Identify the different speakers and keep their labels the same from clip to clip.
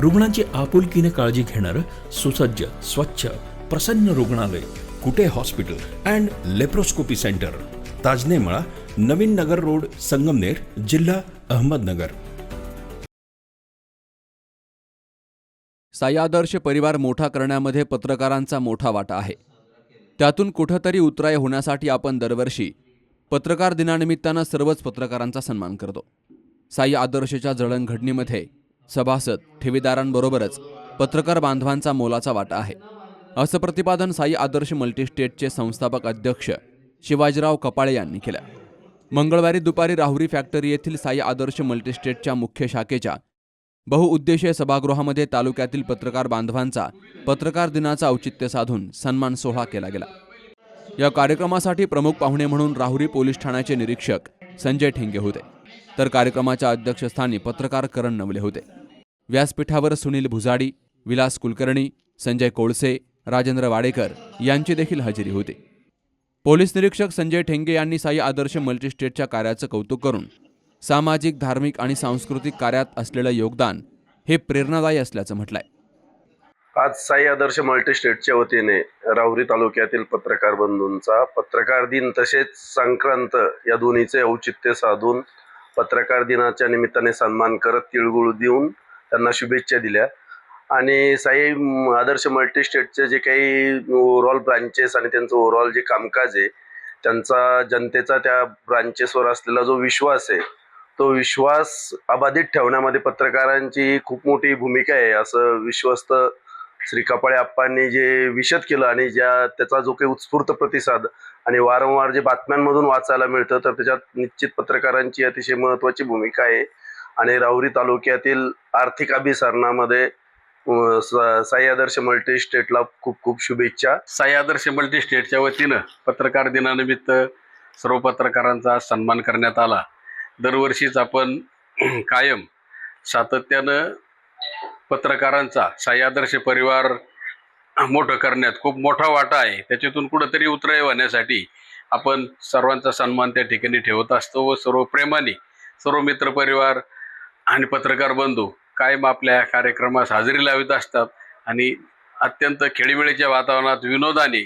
Speaker 1: रुग्णांची आपुलकीने काळजी घेणारं सुसज्ज स्वच्छ प्रसन्न रुग्णालय Kute hospital and laparoscopy centre Tajnemala Navin Nagar road Sangamner जिल्हा अहमदनगर.
Speaker 2: साई आदर्श परिवार मोठा करण्यामध्ये पत्रकारांचा मोठा वाटा आहे. त्यातून कुठंतरी उतराय होण्यासाठी आपण दरवर्षी पत्रकार दिनानिमित्तानं सर्वच पत्रकारांचा सन्मान करतो. साई आदर्शच्या जळणघडणीमध्ये सभासद ठेवीदारांबरोबरच पत्रकार बांधवांचा मोलाचा वाटा आहे. असं प्रतिपादन साई आदर्श मल्टीस्टेटचे संस्थापक अध्यक्ष शिवाजीराव कपाळे यांनी केलं. मंगळवारी दुपारी राहुरी फॅक्टरी येथील साई आदर्श मल्टीस्टेटच्या मुख्य शाखेच्या बहुउद्देशीय सभागृहामध्ये तालुक्यातील पत्रकार बांधवांचा पत्रकार दिनाचा औचित्य साधून सन्मान सोहळा केला गेला. या कार्यक्रमासाठी प्रमुख पाहुणे म्हणून राहुरी पोलीस ठाण्याचे निरीक्षक संजय ठेंगे होते. तर कार्यक्रमाच्या अध्यक्षस्थानी पत्रकार करण नवले होते. व्यासपीठावर सुनील भुजाडी विलास कुलकर्णी संजय कोळसे राजेंद्र वाडेकर यांची देखील हजेरी होती. पोलीस निरीक्षक संजय ठेंगे यांनी साई आदर्श मल्टीस्टेटच्या कार्याचं कौतुक करून सामाजिक धार्मिक आणि सांस्कृतिक कार्यात असलेलं योगदान हे प्रेरणादायी असल्याचं म्हटलंय.
Speaker 3: आज साई आदर्श मल्टीस्टेटच्या वतीने राहुरी तालुक्यातील पत्रकार बंधूंचा पत्रकार दिन तसेच संक्रांत या दोन्हीचे औचित्य साधून पत्रकार दिनाच्या निमित्ताने सन्मान करत तिळगुळ देऊन त्यांना शुभेच्छा दिल्या. आणि साई आदर्श आदर्श मल्टीस्टेटचे जे काही ओव्हरऑल ब्रांचेस आणि त्यांचं ओव्हरऑल जे कामकाज आहे त्यांचा जनतेचा त्या ब्रांचेसवर असलेला जो विश्वास आहे तो विश्वास अबाधित ठेवण्यामध्ये पत्रकारांची खूप मोठी भूमिका आहे असं विश्वस्त श्री कपाळे आप्पांनी जे विशद केलं आणि ज्या त्याचा जो काही उत्स्फूर्त प्रतिसाद आणि वारंवार जे बातम्यांमधून वाचायला मिळतं तर त्याच्यात निश्चित पत्रकारांची अतिशय महत्त्वाची भूमिका आहे. आणि राहुरी तालुक्यातील आर्थिक अभिसरणामध्ये स- साई मल्टी स्टेटला खूप खूप शुभेच्छा.
Speaker 4: साई आदर्श मल्टी स्टेटच्या वतीनं पत्रकार दिनानिमित्त सर्व पत्रकारांचा सन्मान करण्यात आला. दरवर्षीच आपण कायम सातत्यानं पत्रकारांचा सह्यादर्श परिवार मोठं करण्यात खूप मोठा वाटा आहे. त्याच्यातून कुठंतरी उतराई होण्यासाठी आपण सर्वांचा सन्मान त्या ठिकाणी ठेवत असतो व सर्व प्रेमाने सर्व मित्रपरिवार आणि पत्रकार बंधू कायम आपल्या कार्यक्रमास हजेरी लावित असतात आणि अत्यंत खेळीमेळीच्या वातावरणात विनोदाने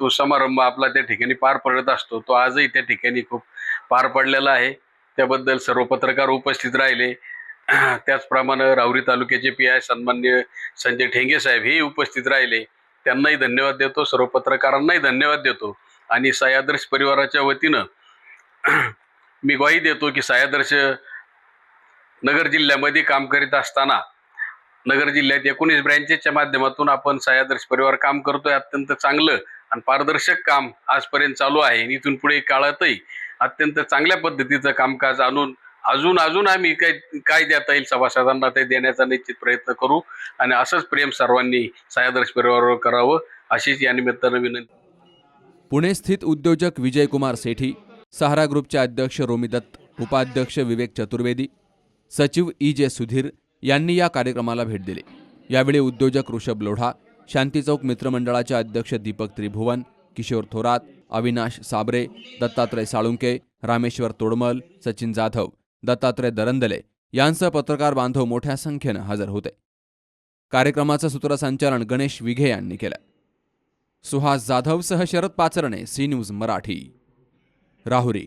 Speaker 4: तो समारंभ आपला त्या ठिकाणी पार पडत असतो. तो आजही त्या ठिकाणी खूप पार पडलेला आहे. त्याबद्दल सर्व पत्रकार उपस्थित राहिले. त्याचप्रमाणे राहुरी तालुक्याचे पी आय सन्मान्य संजय ठेंगे साहेब हेही उपस्थित राहिले. त्यांनाही धन्यवाद देतो. सर्व पत्रकारांनाही धन्यवाद देतो. आणि सायादर्श परिवाराच्या वतीनं मी ग्वाही देतो की सायादर्श नगर जिल्ह्यामध्ये काम करीत असताना नगर जिल्ह्यात एकोणीस ब्रँचेसच्या माध्यमातून आपण सायादर्श परिवार काम करतोय. अत्यंत चांगलं आणि पारदर्शक काम आजपर्यंत चालू आहे. इथून पुढे काळातही अत्यंत चांगल्या पद्धतीचं कामकाज आणून अजून अजून आम्ही काय काय देता येईल? सभासदांना ते देण्याचा निश्चित प्रयत्न करू आणि असंच प्रेम सर्वांनी सायादर्श परिवारावर करावं अशीच या निमित्तानं विनंती.
Speaker 2: पुणे स्थित उद्योजक विजयकुमार सेठी सहारा ग्रुपचे अध्यक्ष रोमी दत्त उपाध्यक्ष विवेक चतुर्वेदी सचिव ई जे सुधीर यांनी या कार्यक्रमाला भेट दिली. यावेळी उद्योजक ऋषभ लोढा शांती चौक मित्रमंडळाचे अध्यक्ष दीपक त्रिभुवन किशोर थोरात अविनाश साबरे दत्तात्रय साळुंके रामेश्वर तोडमल सचिन जाधव दत्तात्रय दरंदले यांसह पत्रकार बांधव मोठ्या संख्येनं हजर होते. कार्यक्रमाचं सूत्रसंचालन गणेश विघे यांनी केलं. सुहास जाधवसह शरद पाचरणे सी न्यूज मराठी. राहुरी.